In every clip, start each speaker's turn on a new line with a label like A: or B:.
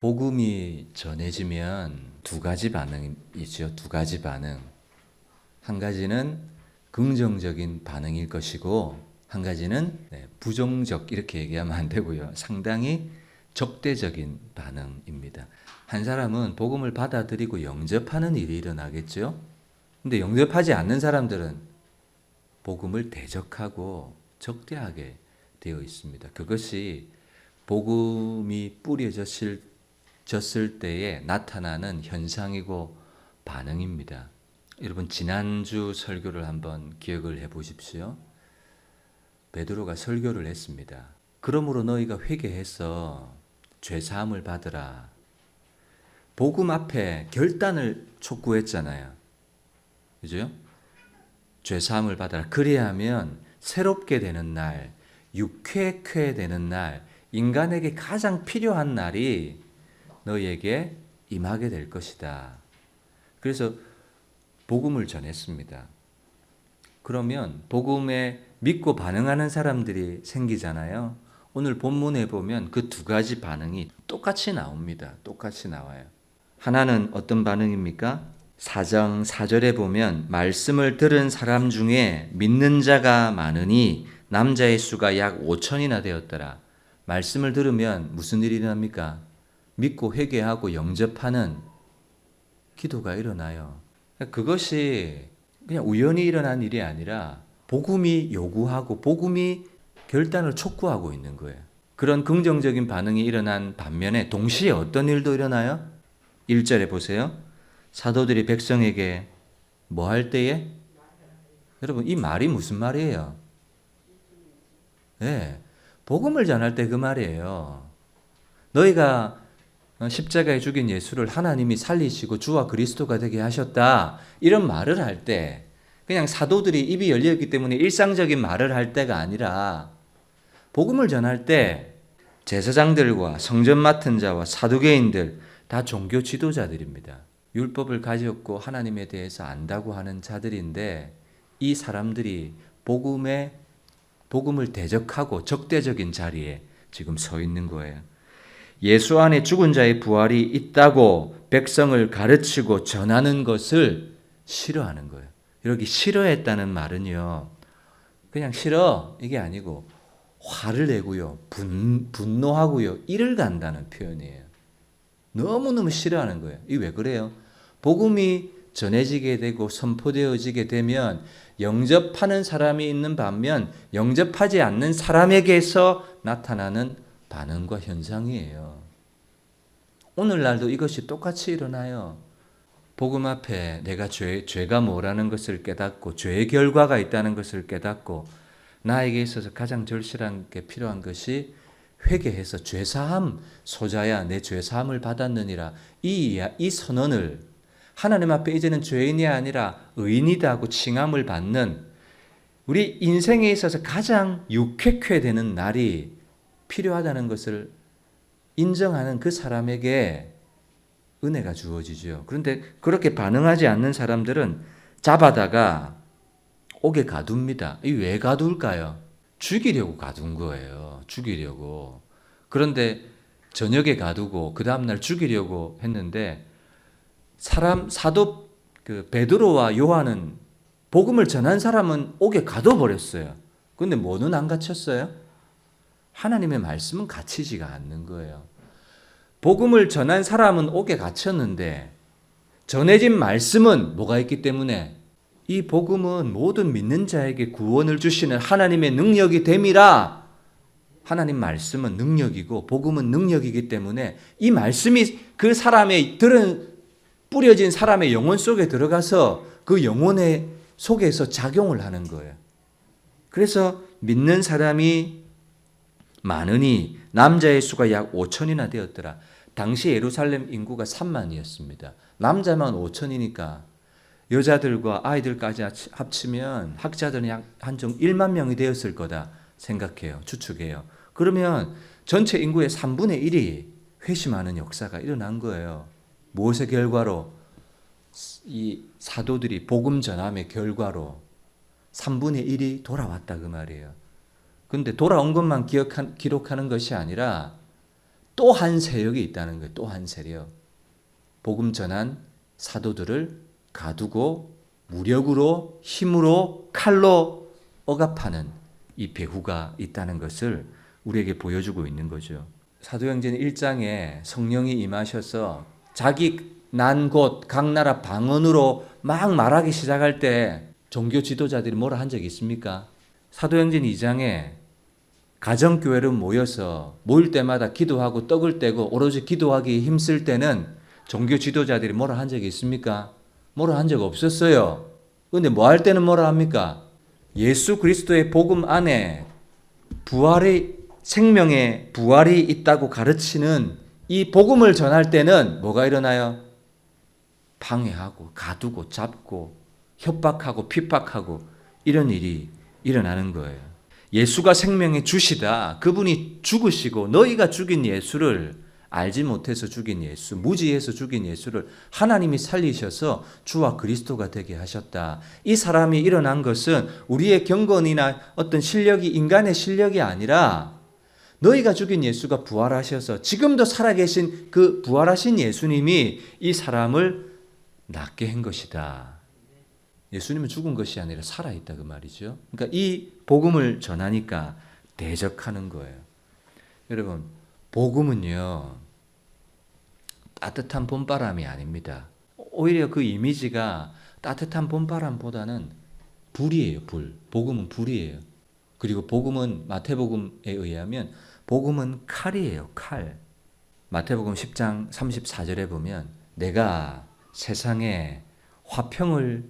A: 복음이 전해지면 두 가지 반응이죠. 두 가지 반응. 한 가지는 긍정적인 반응일 것이고 한 가지는 네, 부정적 이렇게 얘기하면 안 되고요. 상당히 적대적인 반응입니다. 한 사람은 복음을 받아들이고 영접하는 일이 일어나겠죠. 근데 영접하지 않는 사람들은 복음을 대적하고 적대하게 되어 있습니다. 그것이 복음이 뿌려졌을 졌을 때에 나타나는 현상이고 반응입니다. 여러분 지난주 설교를 한번 기억을 해 보십시오. 베드로가 설교를 했습니다. 그러므로 너희가 회개해서 죄 사함을 받으라. 복음 앞에 결단을 촉구했잖아요. 그죠? 죄 사함을 받아라. 그리하면 새롭게 되는 날, 육회쾌 되는 날, 인간에게 가장 필요한 날이 너희에게 임하게 될 것이다. 그래서 복음을 전했습니다. 그러면 복음에 믿고 반응하는 사람들이 생기잖아요. 오늘 본문에 보면 그 두 가지 반응이 똑같이 나옵니다. 똑같이 나와요. 하나는 어떤 반응입니까? 사정 4절에 보면 말씀을 들은 사람 중에 믿는 자가 많으니 남자의 수가 약 5천이나 되었더라. 말씀을 들으면 무슨 일이 일어납니까? 믿고 회개하고 영접하는 기도가 일어나요. 그것이 그냥 우연히 일어난 일이 아니라 복음이 요구하고 복음이 결단을 촉구하고 있는 거예요. 그런 긍정적인 반응이 일어난 반면에 동시에 어떤 일도 일어나요? 1절에 보세요. 사도들이 백성에게 뭐 할 때에? 여러분, 이 말이 무슨 말이에요? 네, 복음을 전할 때 그 말이에요. 너희가 십자가에 죽인 예수를 하나님이 살리시고 주와 그리스도가 되게 하셨다. 이런 말을 할 때, 그냥 사도들이 입이 열려있기 때문에 일상적인 말을 할 때가 아니라, 복음을 전할 때, 제사장들과 성전 맡은 자와 사두개인들, 다 종교 지도자들입니다. 율법을 가졌고 하나님에 대해서 안다고 하는 자들인데, 이 사람들이 복음에, 복음을 대적하고 적대적인 자리에 지금 서 있는 거예요. 예수 안에 죽은 자의 부활이 있다고 백성을 가르치고 전하는 것을 싫어하는 거예요. 여기 싫어했다는 말은요. 그냥 싫어 이게 아니고 화를 내고요. 분, 분노하고요. 이를 간다는 표현이에요. 너무너무 싫어하는 거예요. 이 왜 그래요? 복음이 전해지게 되고 선포되어지게 되면 영접하는 사람이 있는 반면 영접하지 않는 사람에게서 나타나는 반응과 현상이에요. 오늘날도 이것이 똑같이 일어나요. 복음 앞에 내가 죄, 죄가 뭐라는 것을 깨닫고 죄의 결과가 있다는 것을 깨닫고 나에게 있어서 가장 절실한 게 필요한 것이 회개해서 죄사함 소자야 내 죄사함을 받았느니라 이, 이 선언을 하나님 앞에 이제는 죄인이 아니라 의인이다 하고 칭함을 받는 우리 인생에 있어서 가장 유쾌쾌 되는 날이 필요하다는 것을 인정하는 그 사람에게 은혜가 주어지죠. 그런데 그렇게 반응하지 않는 사람들은 잡아다가 옥에 가둡니다. 이 왜 가둘까요? 죽이려고 가둔 거예요. 죽이려고. 그런데 저녁에 가두고 그 다음 날 죽이려고 했는데 사람 사도 그 베드로와 요한은 복음을 전한 사람은 옥에 가둬 버렸어요. 근데 뭐는 안 갇혔어요? 하나님의 말씀은 갇히지가 않는 거예요. 복음을 전한 사람은 옥에 갇혔는데 전해진 말씀은 뭐가 있기 때문에 이 복음은 모든 믿는 자에게 구원을 주시는 하나님의 능력이 됨이라 하나님 말씀은 능력이고 복음은 능력이기 때문에 이 말씀이 그 사람의 들은 뿌려진 사람의 영혼 속에 들어가서 그 영혼의 속에서 작용을 하는 거예요. 그래서 믿는 사람이 많으니 남자의 수가 약 5천이나 되었더라. 당시 예루살렘 인구가 3만이었습니다. 남자만 5천이니까 여자들과 아이들까지 합치면 학자들은 약 한정 1만 명이 되었을 거다 생각해요. 추측해요. 그러면 전체 인구의 3분의 1이 회심하는 역사가 일어난 거예요. 무엇의 결과로? 이 사도들이 복음 전함의 결과로 3분의 1이 돌아왔다 그 말이에요. 근데 돌아온 것만 기억한, 기록하는 것이 아니라 또 한 세력이 있다는 거예요. 또 한 세력. 복음 전한 사도들을 가두고 무력으로 힘으로 칼로 억압하는 이 배후가 있다는 것을 우리에게 보여주고 있는 거죠. 사도행전 1장에 성령이 임하셔서 자기 난 곳 각 나라 방언으로 막 말하기 시작할 때 종교 지도자들이 뭐라 한 적이 있습니까? 사도행전 2장에 가정교회로 모여서 모일 때마다 기도하고 떡을 떼고 오로지 기도하기 힘쓸 때는 종교 지도자들이 뭐라 한 적이 있습니까? 뭐라 한 적 없었어요. 근데 뭐 할 때는 뭐라 합니까? 예수 그리스도의 복음 안에 부활의 생명의 부활이 있다고 가르치는 이 복음을 전할 때는 뭐가 일어나요? 방해하고 가두고 잡고 협박하고 핍박하고 이런 일이 일어나는 거예요. 예수가 생명의 주시다. 그분이 죽으시고 너희가 죽인 예수를 알지 못해서 죽인 예수, 무지해서 죽인 예수를 하나님이 살리셔서 주와 그리스도가 되게 하셨다. 이 사람이 일어난 것은 우리의 경건이나 어떤 실력이 인간의 실력이 아니라 너희가 죽인 예수가 부활하셔서 지금도 살아계신 그 부활하신 예수님이 이 사람을 낫게 한 것이다. 예수님은 죽은 것이 아니라 살아있다 그 말이죠. 그러니까 이 복음을 전하니까 대적하는 거예요. 여러분, 복음은요, 따뜻한 봄바람이 아닙니다. 오히려 그 이미지가 따뜻한 봄바람보다는 불이에요, 불. 복음은 불이에요. 그리고 복음은 마태복음에 의하면 복음은 칼이에요, 칼. 마태복음 10장 34절에 보면 내가 세상에 화평을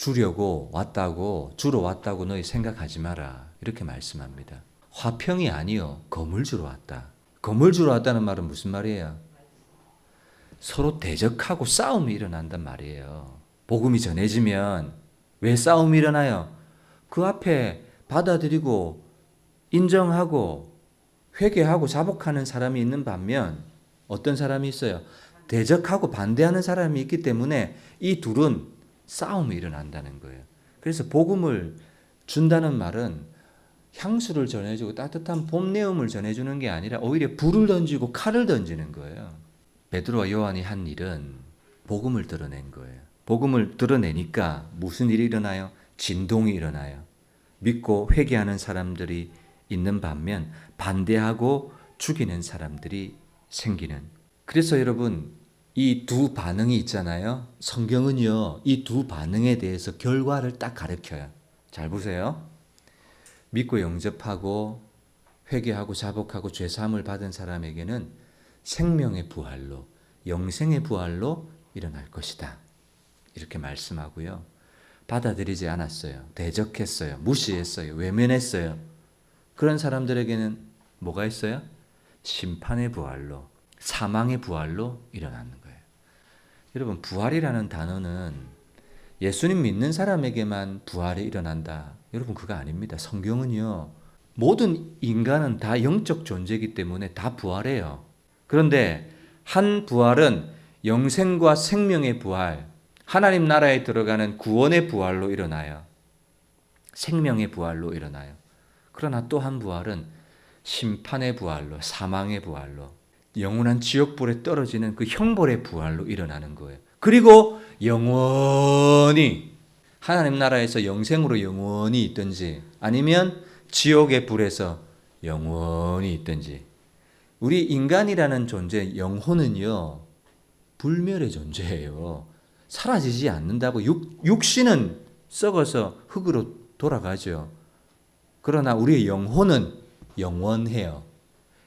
A: 주려고 왔다고 주러 왔다고 너희 생각하지 마라. 이렇게 말씀합니다. 화평이 아니요. 검을 주러 왔다. 검을 주러 왔다는 말은 무슨 말이에요? 서로 대적하고 싸움이 일어난단 말이에요. 복음이 전해지면 왜 싸움이 일어나요? 그 앞에 받아들이고 인정하고 회개하고 자복하는 사람이 있는 반면 어떤 사람이 있어요? 대적하고 반대하는 사람이 있기 때문에 이 둘은 싸움이 일어난다는 거예요. 그래서 복음을 준다는 말은 향수를 전해주고 따뜻한 봄 내음을 전해주는 게 아니라 오히려 불을 던지고 칼을 던지는 거예요. 베드로와 요한이 한 일은 복음을 드러낸 거예요. 복음을 드러내니까 무슨 일이 일어나요? 진동이 일어나요. 믿고 회개하는 사람들이 있는 반면 반대하고 죽이는 사람들이 생기는. 그래서 여러분 이 두 반응이 있잖아요. 성경은요 이 두 반응에 대해서 결과를 딱 가르쳐요. 잘 보세요. 믿고 영접하고 회개하고 자복하고 죄 사함을 받은 사람에게는 생명의 부활로 영생의 부활로 일어날 것이다. 이렇게 말씀하고요. 받아들이지 않았어요. 대적했어요. 무시했어요. 외면했어요. 그런 사람들에게는 뭐가 있어요? 심판의 부활로 사망의 부활로 일어나는. 여러분 부활이라는 단어는 예수님 믿는 사람에게만 부활이 일어난다. 여러분 그거 아닙니다. 성경은요. 모든 인간은 다 영적 존재이기 때문에 다 부활해요. 그런데 한 부활은 영생과 생명의 부활, 하나님 나라에 들어가는 구원의 부활로 일어나요. 생명의 부활로 일어나요. 그러나 또 한 부활은 심판의 부활로, 사망의 부활로, 영원한 지옥불에 떨어지는 그 형벌의 부활로 일어나는 거예요. 그리고 영원히 하나님 나라에서 영생으로 영원히 있든지 아니면 지옥의 불에서 영원히 있든지 우리 인간이라는 존재 영혼은요 불멸의 존재예요. 사라지지 않는다고 육, 육신은 썩어서 흙으로 돌아가죠. 그러나 우리의 영혼은 영원해요.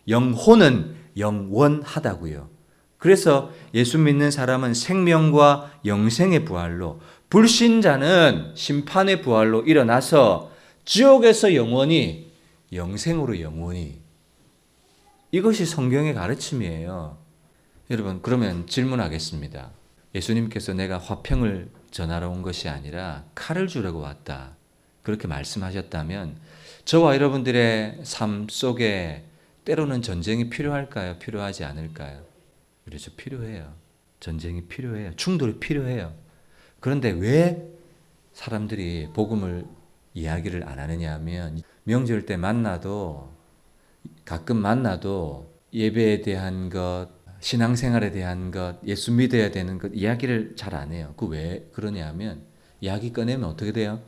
A: 영혼은 영원하다고요. 그래서 예수 믿는 사람은 생명과 영생의 부활로 불신자는 심판의 부활로 일어나서 지옥에서 영원히 영생으로 영원히 이것이 성경의 가르침이에요. 여러분 그러면 질문하겠습니다. 예수님께서 내가 화평을 전하러 온 것이 아니라 칼을 주려고 왔다. 그렇게 말씀하셨다면 저와 여러분들의 삶 속에 때로는 전쟁이 필요할까요? 필요하지 않을까요? 그렇죠. 필요해요. 전쟁이 필요해요. 충돌이 필요해요. 그런데 왜 사람들이 복음을 이야기를 안 하느냐 하면 명절 때 만나도 가끔 만나도 예배에 대한 것, 신앙생활에 대한 것, 예수 믿어야 되는 것 이야기를 잘 안 해요. 그 왜 그러냐면 이야기 꺼내면 어떻게 돼요?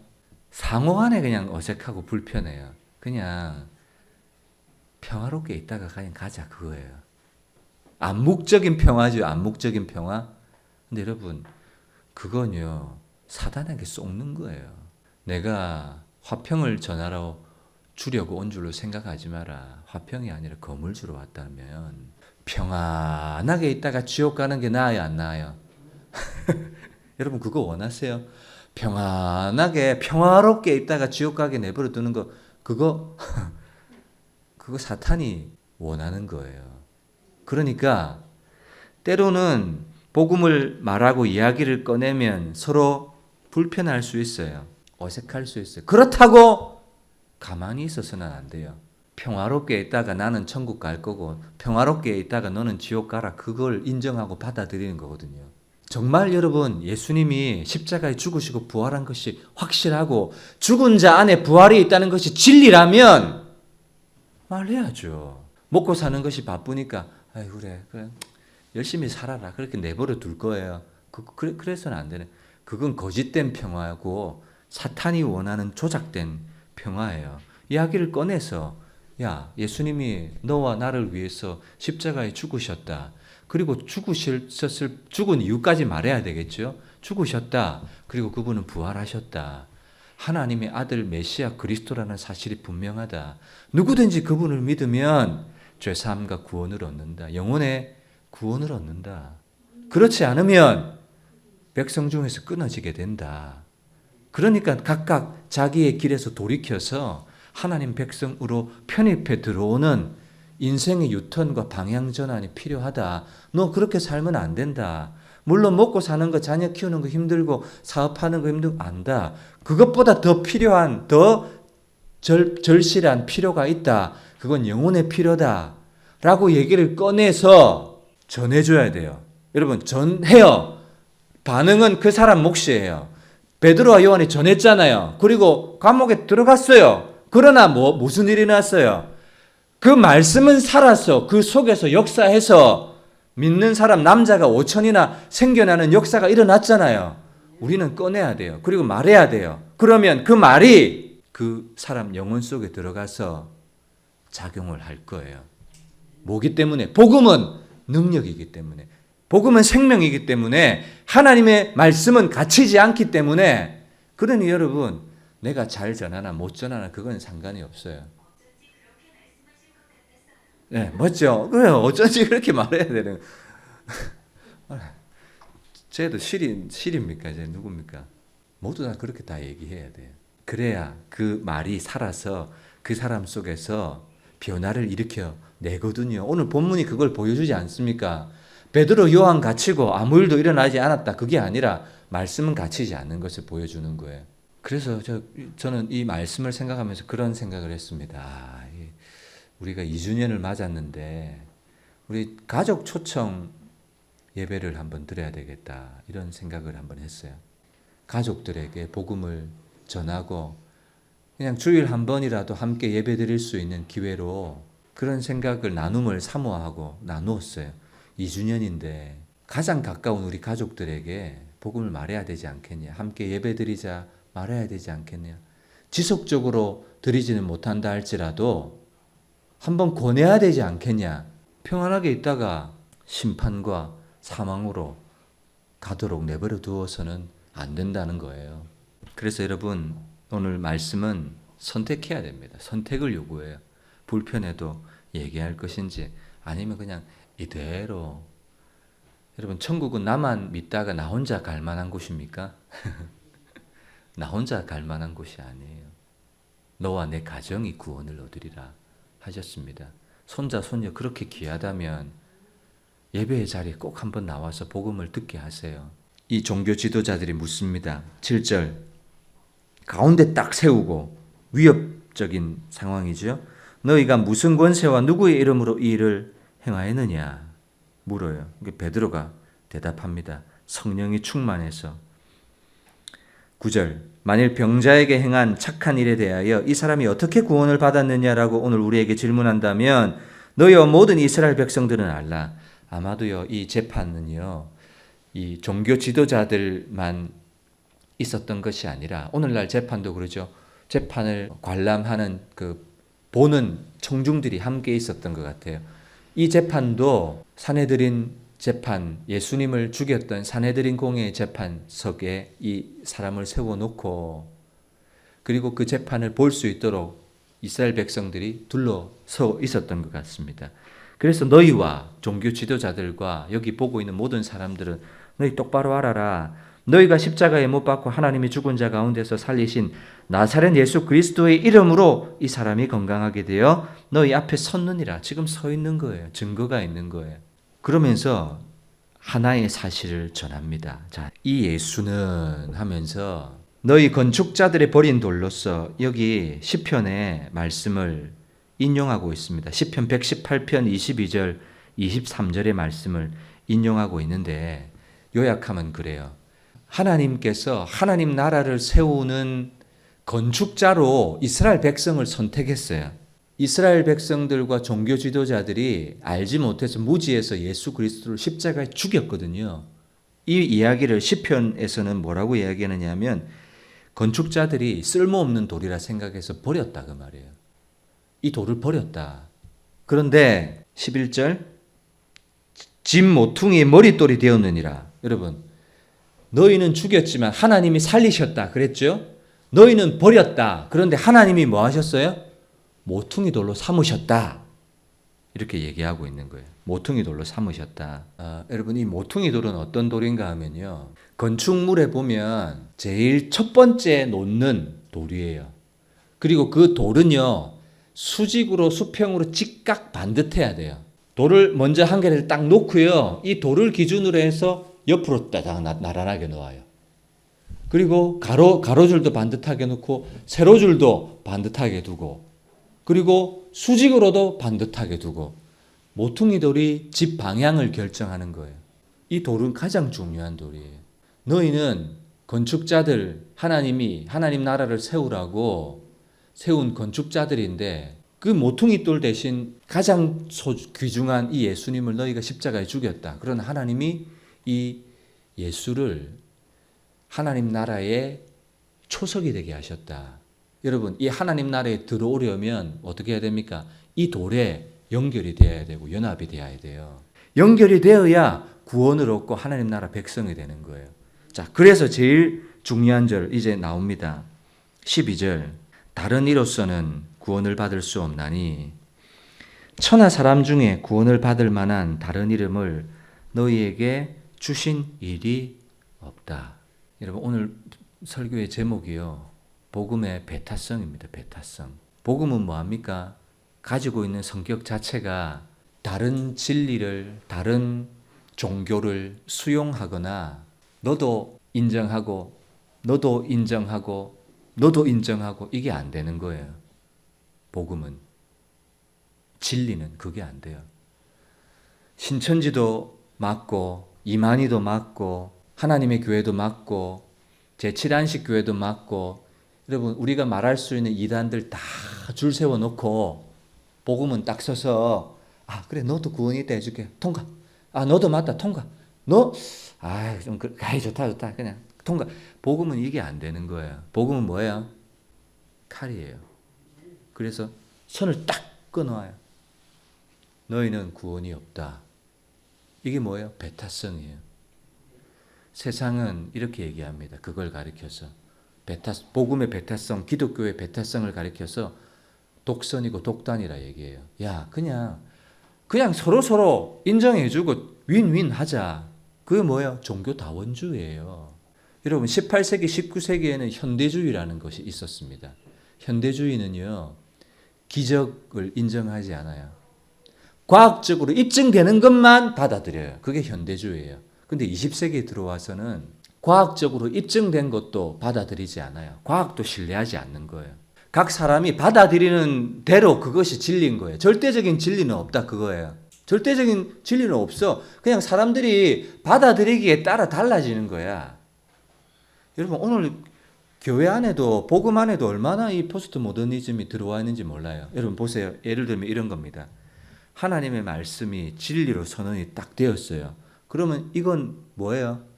A: 상호 간에 그냥 어색하고 불편해요. 그냥 평화롭게 있다가 그냥 가자 그거예요. 암묵적인 평화죠. 암묵적인 평화. 근데 여러분 그건요 사단에게 속는 거예요. 내가 화평을 전하러 주려고 온 줄로 생각하지 마라. 화평이 아니라 검을 주러 왔다면 평안하게 있다가 지옥 가는 게 나아요, 안 나아요? 여러분 그거 원하세요? 평안하게 평화롭게 있다가 지옥 가게 내버려 두는 거 그거 그거 사탄이 원하는 거예요. 그러니까 때로는 복음을 말하고 이야기를 꺼내면 서로 불편할 수 있어요. 어색할 수 있어요. 그렇다고 가만히 있어서는 안 돼요. 평화롭게 있다가 나는 천국 갈 거고 평화롭게 있다가 너는 지옥 가라. 그걸 인정하고 받아들이는 거거든요. 정말 여러분 예수님이 십자가에 죽으시고 부활한 것이 확실하고 죽은 자 안에 부활이 있다는 것이 진리라면 말해야죠. 먹고 사는 것이 바쁘니까 아이 그래 그래 열심히 살아라 그렇게 내버려 둘 거예요. 그, 그래, 그래서는 안 되는. 그건 거짓된 평화고 사탄이 원하는 조작된 평화예요. 이야기를 꺼내서 야 예수님이 너와 나를 위해서 십자가에 죽으셨다. 그리고 죽으셨을 죽은 이유까지 말해야 되겠죠. 죽으셨다. 그리고 그분은 부활하셨다. 하나님의 아들 메시아 그리스도라는 사실이 분명하다. 누구든지 그분을 믿으면 죄 사함과 구원을 얻는다. 영혼의 구원을 얻는다. 그렇지 않으면 백성 중에서 끊어지게 된다. 그러니까 각각 자기의 길에서 돌이켜서 하나님 백성으로 편입해 들어오는 인생의 유턴과 방향 전환이 필요하다. 너 그렇게 살면 안 된다. 물론 먹고 사는 거, 자녀 키우는 거 힘들고 사업하는 거 힘들고 안다. 그것보다 더 필요한, 더 절, 절실한 필요가 있다. 그건 영혼의 필요다. 라고 얘기를 꺼내서 전해줘야 돼요. 여러분, 전해요. 반응은 그 사람 몫이에요. 베드로와 요한이 전했잖아요. 그리고 감옥에 들어갔어요. 그러나 뭐, 무슨 일이 났어요? 그 말씀은 살아서 그 속에서 역사해서 믿는 사람 남자가 5천이나 생겨나는 역사가 일어났잖아요. 우리는 꺼내야 돼요. 그리고 말해야 돼요. 그러면 그 말이 그 사람 영혼 속에 들어가서 작용을 할 거예요. 뭐기 때문에? 복음은 능력이기 때문에. 복음은 생명이기 때문에 하나님의 말씀은 갇히지 않기 때문에 그러니 여러분 내가 잘 전하나 못 전하나 그건 상관이 없어요. 네, 멋져. 그래요. 어쩐지 그렇게 말해야 되는. 쟤도 실인, 실입니까? 쟤 누굽니까? 모두 다 그렇게 다 얘기해야 돼요. 그래야 그 말이 살아서 그 사람 속에서 변화를 일으켜 내거든요. 오늘 본문이 그걸 보여주지 않습니까? 베드로 요한 갇히고 아무 일도 일어나지 않았다. 그게 아니라 말씀은 갇히지 않는 것을 보여주는 거예요. 그래서 저, 저는 이 말씀을 생각하면서 그런 생각을 했습니다. 우리가 2주년을 맞았는데 우리 가족 초청 예배를 한번 드려야 되겠다 이런 생각을 한번 했어요. 가족들에게 복음을 전하고 그냥 주일 한 번이라도 함께 예배 드릴 수 있는 기회로 그런 생각을 나눔을 사모하고 나누었어요. 2주년인데 가장 가까운 우리 가족들에게 복음을 말해야 되지 않겠냐. 함께 예배 드리자 말해야 되지 않겠냐. 지속적으로 드리지는 못한다 할지라도 한번 권해야 되지 않겠냐. 평안하게 있다가 심판과 사망으로 가도록 내버려 두어서는 안 된다는 거예요. 그래서 여러분, 오늘 말씀은 선택해야 됩니다. 선택을 요구해요. 불편해도 얘기할 것인지 아니면 그냥 이대로 여러분 천국은 나만 믿다가 나 혼자 갈 만한 곳입니까? 나 혼자 갈 만한 곳이 아니에요. 너와 내 가정이 구원을 얻으리라 하셨습니다. 손자 손녀 그렇게 귀하다면 예배의 자리에 꼭 한번 나와서 복음을 듣게 하세요. 이 종교 지도자들이 묻습니다. 7절 가운데 딱 세우고 위협적인 상황이죠. 너희가 무슨 권세와 누구의 이름으로 이 일을 행하였느냐 물어요. 베드로가 대답합니다. 성령이 충만해서 9절 만일 병자에게 행한 착한 일에 대하여 이 사람이 어떻게 구원을 받았느냐라고 오늘 우리에게 질문한다면 너희와 모든 이스라엘 백성들은 알라. 아마도요 이 재판은요 이 종교 지도자들만 있었던 것이 아니라 오늘날 재판도 그러죠. 재판을 관람하는 그 보는 청중들이 함께 있었던 것 같아요. 이 재판도 사내들인 재판 예수님을 죽였던 사내들인 공의 재판석에 이 사람을 세워놓고 그리고 그 재판을 볼 수 있도록 이스라엘 백성들이 둘러서 있었던 것 같습니다. 그래서 너희와 종교 지도자들과 여기 보고 있는 모든 사람들은 너희 똑바로 알아라. 너희가 십자가에 못 박고 하나님이 죽은 자 가운데서 살리신 나사렛 예수 그리스도의 이름으로 이 사람이 건강하게 되어 너희 앞에 섰느니라. 지금 서 있는 거예요. 증거가 있는 거예요. 그러면서 하나의 사실을 전합니다. 자, 이 예수는 하면서 너희 건축자들의 버린 돌로서 여기 시편의 말씀을 인용하고 있습니다. 시편 118편 22절 23절의 말씀을 인용하고 있는데 요약하면 그래요. 하나님께서 하나님 나라를 세우는 건축자로 이스라엘 백성을 선택했어요. 이스라엘 백성들과 종교 지도자들이 알지 못해서 무지해서 예수 그리스도를 십자가에 죽였거든요. 이 이야기를 시편에서는 뭐라고 이야기하느냐면 건축자들이 쓸모없는 돌이라 생각해서 버렸다 그 말이에요. 이 돌을 버렸다. 그런데 11절 짐 모퉁이의 머릿돌이 되었느니라. 여러분 너희는 죽였지만 하나님이 살리셨다 그랬죠? 너희는 버렸다. 그런데 하나님이 뭐 하셨어요? 모퉁이 돌로 삼으셨다. 이렇게 얘기하고 있는 거예요. 모퉁이 돌로 삼으셨다. 아, 여러분 이 모퉁이 돌은 어떤 돌인가 하면요. 건축물에 보면 제일 첫 번째 놓는 돌이에요. 그리고 그 돌은요. 수직으로 수평으로 직각 반듯해야 돼요. 돌을 먼저 한 개를 딱 놓고요. 이 돌을 기준으로 해서 옆으로 따닥 나란하게 놓아요. 그리고 가로 가로줄도 반듯하게 놓고 세로줄도 반듯하게 두고 그리고 수직으로도 반듯하게 두고 모퉁이 돌이 집 방향을 결정하는 거예요. 이 돌은 가장 중요한 돌이에요. 너희는 건축자들 하나님이 하나님 나라를 세우라고 세운 건축자들인데 그 모퉁이 돌 대신 가장 소, 귀중한 이 예수님을 너희가 십자가에 죽였다. 그런 하나님이 이 예수를 하나님 나라의 초석이 되게 하셨다. 여러분, 이 하나님 나라에 들어오려면 어떻게 해야 됩니까? 이 돌에 연결이 되어야 되고 연합이 되어야 돼요. 연결이 되어야 구원을 얻고 하나님 나라 백성이 되는 거예요. 자, 그래서 제일 중요한 절 이제 나옵니다. 12절. 다른 이로서는 구원을 받을 수 없나니 천하 사람 중에 구원을 받을 만한 다른 이름을 너희에게 주신 일이 없다. 여러분 오늘 설교의 제목이요. 복음의 배타성입니다. 배타성. 복음은 뭐합니까? 가지고 있는 성격 자체가 다른 진리를, 다른 종교를 수용하거나 너도 인정하고, 너도 인정하고, 너도 인정하고 이게 안 되는 거예요. 복음은. 진리는 그게 안 돼요. 신천지도 맞고, 이만희도 맞고, 하나님의 교회도 맞고, 제7안식 교회도 맞고, 여러분, 우리가 말할 수 있는 이단들 다 줄 세워놓고, 복음은 딱 서서, 아, 그래, 너도 구원이 있다 해줄게. 통과. 아, 너도 맞다. 통과. 너, 아, 좀, 그, 아이, 좋다, 좋다. 그냥, 통과. 복음은 이게 안 되는 거예요. 복음은 뭐예요? 칼이에요. 그래서 선을 딱 끊어요. 너희는 구원이 없다. 이게 뭐예요? 배타성이에요. 세상은 이렇게 얘기합니다. 그걸 가리켜서. 베타, 복음의 배타성, 기독교의 배타성을 가리켜서 독선이고 독단이라 얘기해요. 야, 그냥, 그냥 서로 서로 인정해주고 윈윈 하자. 그게 뭐예요? 종교 다원주의예요. 여러분, 18세기, 19세기에는 현대주의라는 것이 있었습니다. 현대주의는요, 기적을 인정하지 않아요. 과학적으로 입증되는 것만 받아들여요. 그게 현대주의예요. 근데 20세기에 들어와서는 과학적으로 입증된 것도 받아들이지 않아요. 과학도 신뢰하지 않는 거예요. 각 사람이 받아들이는 대로 그것이 진리인 거예요. 절대적인 진리는 없다 그거예요. 절대적인 진리는 없어. 그냥 사람들이 받아들이기에 따라 달라지는 거야. 여러분 오늘 교회 안에도 복음 안에도 얼마나 이 포스트 모더니즘이 들어와 있는지 몰라요. 여러분 보세요. 예를 들면 이런 겁니다. 하나님의 말씀이 진리로 선언이 딱 되었어요. 그러면 이건 뭐예요?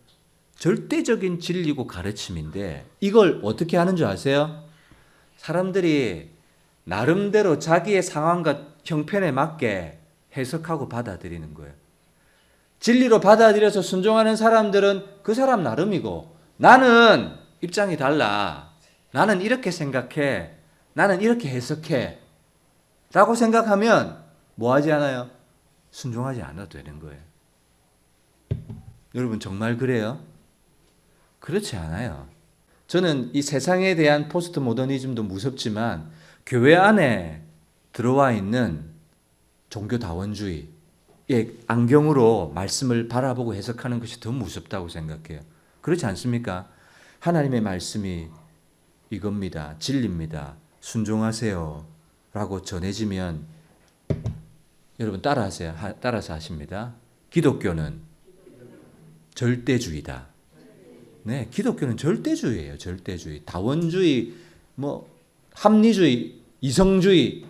A: 절대적인 진리고 가르침인데 이걸 어떻게 하는 줄 아세요? 사람들이 나름대로 자기의 상황과 형편에 맞게 해석하고 받아들이는 거예요. 진리로 받아들여서 순종하는 사람들은 그 사람 나름이고 나는 입장이 달라. 나는 이렇게 생각해. 나는 이렇게 해석해. 라고 생각하면 뭐 하지 않아요? 순종하지 않아도 되는 거예요. 여러분 정말 그래요? 그렇지 않아요. 저는 이 세상에 대한 포스트 모더니즘도 무섭지만 교회 안에 들어와 있는 종교 다원주의 의 안경으로 말씀을 바라보고 해석하는 것이 더 무섭다고 생각해요. 그렇지 않습니까? 하나님의 말씀이 이겁니다. 진리입니다. 순종하세요. 라고 전해지면 여러분 따라하세요. 하, 따라서 하십니다. 기독교는 절대주의다. 네, 기독교는 절대주의예요. 절대주의. 다원주의, 뭐 합리주의, 이성주의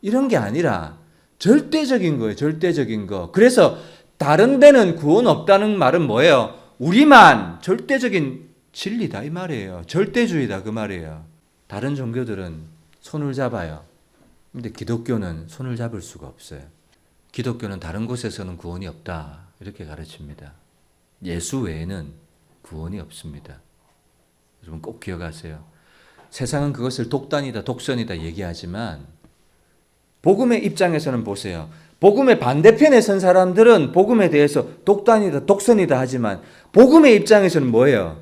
A: 이런 게 아니라 절대적인 거예요. 절대적인 거. 그래서 다른 데는 구원 없다는 말은 뭐예요? 우리만 절대적인 진리다 이 말이에요. 절대주의다 그 말이에요. 다른 종교들은 손을 잡아요. 근데 기독교는 손을 잡을 수가 없어요. 기독교는 다른 곳에서는 구원이 없다. 이렇게 가르칩니다. 예수 외에는 구원이 없습니다. 여러분 꼭 기억하세요. 세상은 그것을 독단이다, 독선이다 얘기하지만 복음의 입장에서는 보세요. 복음의 반대편에 선 사람들은 복음에 대해서 독단이다, 독선이다 하지만 복음의 입장에서는 뭐예요?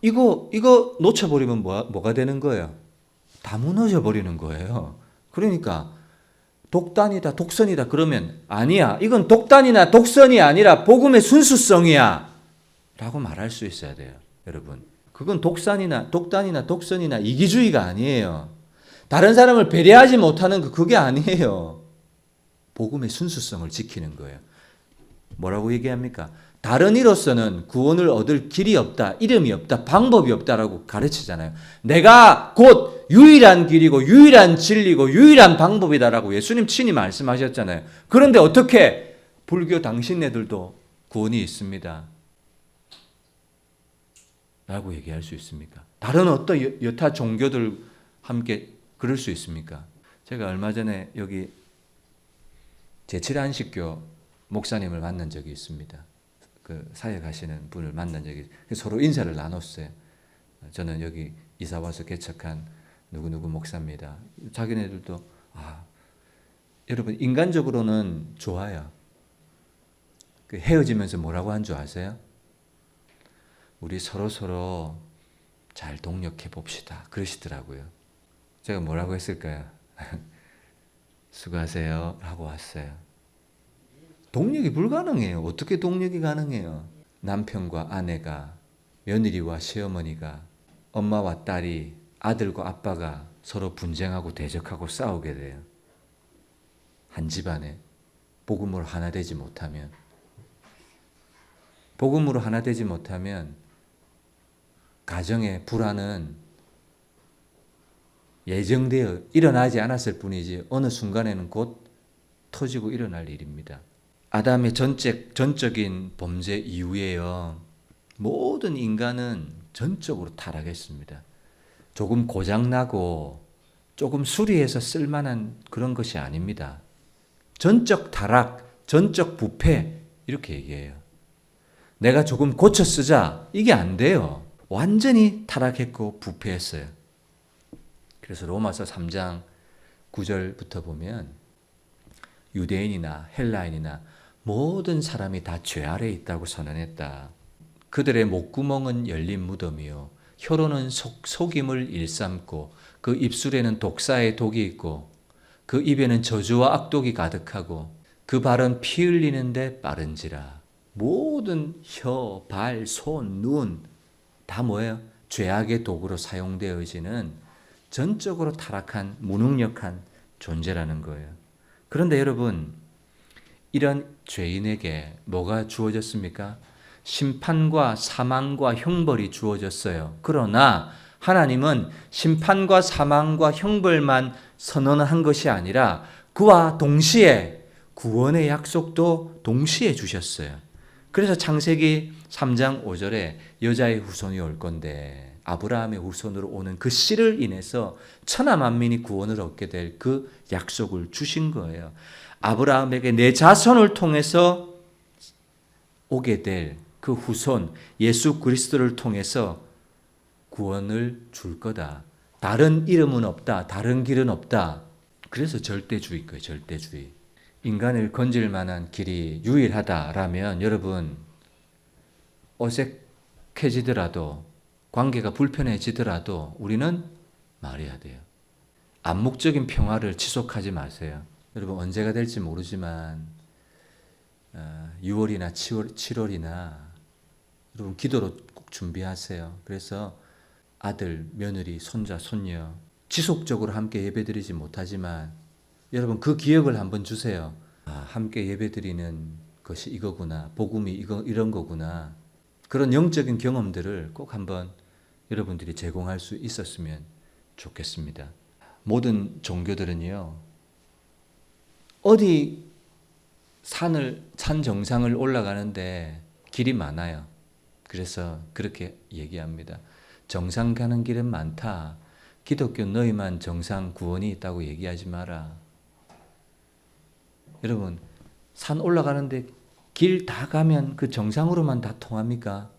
A: 이거 이거 놓쳐버리면 뭐, 뭐가 되는 거예요? 다 무너져 버리는 거예요. 그러니까 독단이다, 독선이다 그러면 아니야. 이건 독단이나 독선이 아니라 복음의 순수성이야. 라고 말할 수 있어야 돼요. 여러분. 그건 독산이나 독단이나 독선이나 이기주의가 아니에요. 다른 사람을 배려하지 못하는 거 그게 아니에요. 복음의 순수성을 지키는 거예요. 뭐라고 얘기합니까? 다른 이로서는 구원을 얻을 길이 없다, 이름이 없다, 방법이 없다라고 가르치잖아요. 내가 곧 유일한 길이고 유일한 진리고 유일한 방법이다라고 예수님 친히 말씀하셨잖아요. 그런데 어떻게 불교 당신네들도 구원이 있습니다. 라고 얘기할 수 있습니까? 다른 어떤 여타 종교들 함께 그럴 수 있습니까? 제가 얼마 전에 여기 제칠안식교 목사님을 만난 적이 있습니다. 그 사회 가시는 분을 만난 적이 서로 인사를 나눴어요. 저는 여기 이사 와서 개척한 누구 누구 목사입니다. 자기네들도 아 여러분 인간적으로는 좋아요. 그 헤어지면서 뭐라고 한 줄 아세요? 우리 서로 서로 잘 동력해 봅시다. 그러시더라고요. 제가 뭐라고 했을까요? 수고하세요. 하고 왔어요. 동력이 불가능해요. 어떻게 동력이 가능해요? 남편과 아내가, 며느리와 시어머니가, 엄마와 딸이, 아들과 아빠가 서로 분쟁하고 대적하고 싸우게 돼요. 한 집안에 복음으로 하나 되지 못하면 복음으로 하나 되지 못하면 가정의 불안은 예정되어 일어나지 않았을 뿐이지 어느 순간에는 곧 터지고 일어날 일입니다. 아담의 전적, 전적인 범죄 이후에요. 모든 인간은 전적으로 타락했습니다. 조금 고장나고 조금 수리해서 쓸만한 그런 것이 아닙니다. 전적 타락, 전적 부패, 이렇게 얘기해요. 내가 조금 고쳐 쓰자. 이게 안 돼요. 완전히 타락했고 부패했어요. 그래서 로마서 3장 9절부터 보면 유대인이나 헬라인이나 모든 사람이 다 죄 아래 있다고 선언했다. 그들의 목구멍은 열린 무덤이요. 혀로는 속, 속임을 일삼고 그 입술에는 독사의 독이 있고 그 입에는 저주와 악독이 가득하고 그 발은 피 흘리는데 빠른지라. 모든 혀, 발, 손, 눈 다 뭐예요? 죄악의 도구로 사용되어지는 전적으로 타락한 무능력한 존재라는 거예요. 그런데 여러분, 이런 죄인에게 뭐가 주어졌습니까? 심판과 사망과 형벌이 주어졌어요. 그러나 하나님은 심판과 사망과 형벌만 선언한 것이 아니라 그와 동시에 구원의 약속도 동시에 주셨어요. 그래서 창세기 3장 5절에 여자의 후손이 올 건데 아브라함의 후손으로 오는 그 씨를 인해서 천하 만민이 구원을 얻게 될 그 약속을 주신 거예요. 아브라함에게 내 자손을 통해서 오게 될 그 후손 예수 그리스도를 통해서 구원을 줄 거다. 다른 이름은 없다. 다른 길은 없다. 그래서 절대주의 거예요. 절대주의. 인간을 건질 만한 길이 유일하다라면 여러분 어색해지더라도 관계가 불편해지더라도 우리는 말해야 돼요. 암묵적인 평화를 지속하지 마세요. 여러분 언제가 될지 모르지만 6월이나 7월, 7월이나 여러분 기도로 꼭 준비하세요. 그래서 아들, 며느리, 손자, 손녀 지속적으로 함께 예배드리지 못하지만 여러분 그 기억을 한번 주세요. 아, 함께 예배드리는 것이 이거구나. 복음이 이거 이런 거구나. 그런 영적인 경험들을 꼭 한번 여러분들이 제공할 수 있었으면 좋겠습니다. 모든 종교들은요. 어디 산을 산 정상을 올라가는데 길이 많아요. 그래서 그렇게 얘기합니다. 정상 가는 길은 많다. 기독교 너희만 정상 구원이 있다고 얘기하지 마라. 여러분, 산 올라가는데 길 다 가면 그 정상으로만 다 통합니까?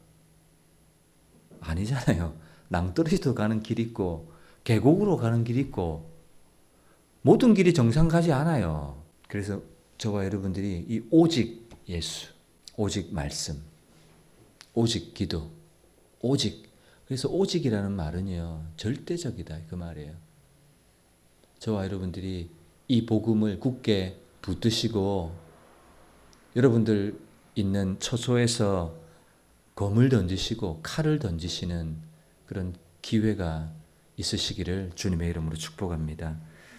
A: 아니잖아요. 낭떠러지도 가는 길 있고, 계곡으로 가는 길 있고, 모든 길이 정상 가지 않아요. 그래서 저와 여러분들이 이 오직 예수, 오직 말씀, 오직 기도, 오직. 그래서 오직이라는 말은요, 절대적이다. 그 말이에요. 저와 여러분들이 이 복음을 굳게 붙드시고 여러분들 있는 처소에서 검을 던지시고 칼을 던지시는 그런 기회가 있으시기를 주님의 이름으로 축복합니다.